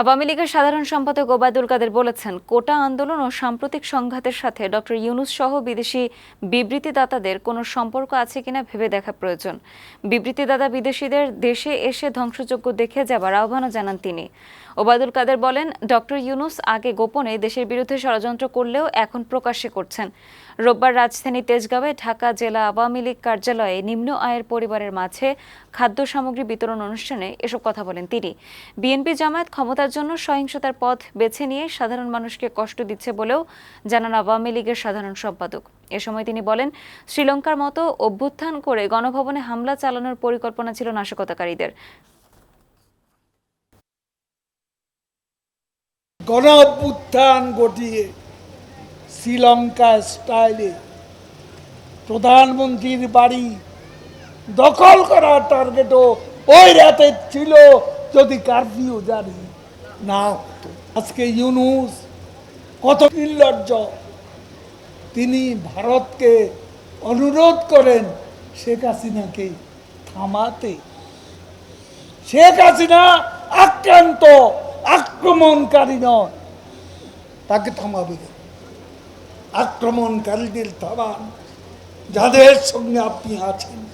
আওয়ামী লীগের সাধারণ সম্পাদক ওবায়দুল কাদের বলেছেন, কোটা আন্দোলন ও সাম্প্রতিক সংঘাতের সাথে ডক্টর ইউনুস সহ বিদেশি বিবৃতিদাতাদের কোনো সম্পর্ক আছে কিনা ভেবে দেখা প্রয়োজন। বিবৃতিদাতা বিদেশিদের দেশে এসে ধ্বংসযজ্ঞ দেখে যাবার আহ্বানও জানান তিনি। ওবায়দুল কাদের বলেন ডক্টর ইউনুস আগে গোপনে দেশের বিরুদ্ধে ষড়যন্ত্র করলেও এখন প্রকাশ্যে করছেন। রোববার রাজধানী তেজগাঁওয়ে ঢাকা জেলা আওয়ামী লীগ কার্যালয়ে নিম্ন আয়ের পরিবারের মাঝে খাদ্য সামগ্রী বিতরণ অনুষ্ঠানে এসব কথা বলেন তিনি। বিএনপি জামায়াত ক্ষমতার জন্য সহিংসতার পথ বেছে নিয়ে সাধারণ মানুষকে কষ্ট দিচ্ছে বলেও জানান আওয়ামী লীগের সাধারণ সম্পাদক। এ সময় তিনি বলেন, শ্রীলঙ্কার মতো অভ্যুত্থান করে গণভবনে হামলা চালানোর পরিকল্পনা ছিল নাশকতাকারীদের। গণ অভ্যুত্থান ঘটিয়ে শ্রীলঙ্কা স্টাইলে প্রধানমন্ত্রীর বাড়ি দখল করার টার্গেটও ওই রাতে ছিল যদি কারফিউ জারি। না, আজকে ইউনুস কত নির্লজ্জ। তিনি ভারতকে অনুরোধ করেন শেখ হাসিনাকে থামাতে। শেখ হাসিনা আক্রান্ত, আক্রমণকারী নয়। তাকে থামাবে আক্রমণকারীদের থামান যাদের সঙ্গে আপনি আছেন।